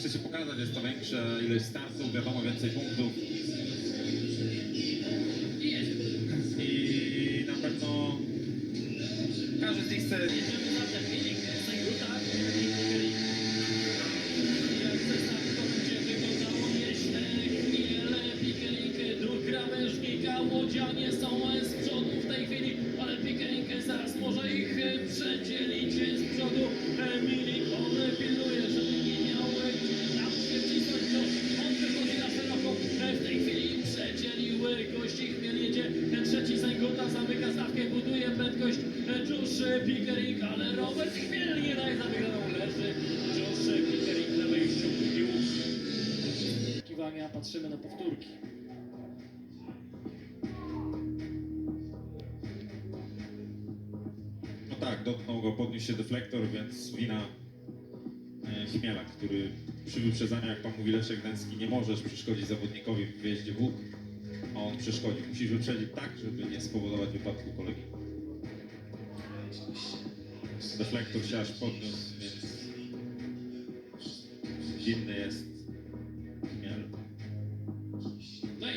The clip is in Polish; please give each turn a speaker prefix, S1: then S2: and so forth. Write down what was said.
S1: chce się pokazać, jest to większa ilość startów, wiadomo, więcej punktów.
S2: I
S1: na pewno każdy z nich chce
S2: łodzianie są z przodu w tej gości, chmiel jedzie, trzeci Sejruta zamyka stawkę, buduje prędkość. Josh Pikerik, ale Robert Chmiel nie daje za wygraną leży. Josh Pikerik na wejściu już. Oczekiwania, patrzymy na powtórki.
S1: No tak, dotknął go, podniósł się deflektor, więc wina e, Chmiela, który przy wyprzedzaniu, jak pan mówi Leszek Dęcki, nie możesz przeszkodzić zawodnikowi w wjeździe w łuk, a on przeszkodzi. Musisz wyprzedzić tak, żeby nie spowodować wypadku kolegi. Deflektor się aż podniósł, więc winny jest